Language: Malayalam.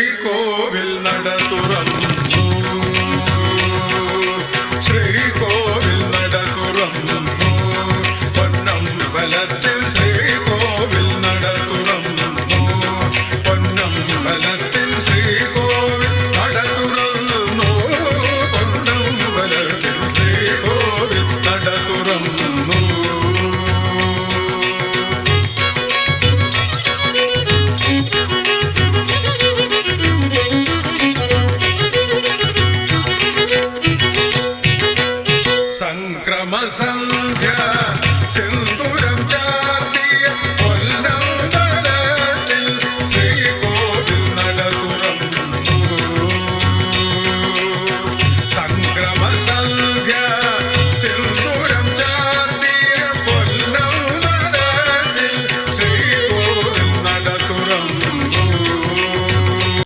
ശ്രീകോവിൽ നട തുറന്നു ശ്രീകോവിൽ നട തുറന്നു പൊന്നമ്പലത്തിൽ ശ്രീകോവിൽ നട തുറന്നു പൊന്നമ്പലത്തിൽ ശ്രീകോവിൽ നട തുറന്നു പൊന്നമ്പലത്തിൽ ശ്രീകോവിൽ നട തുറന്നു సంక్రమ సంక్రమ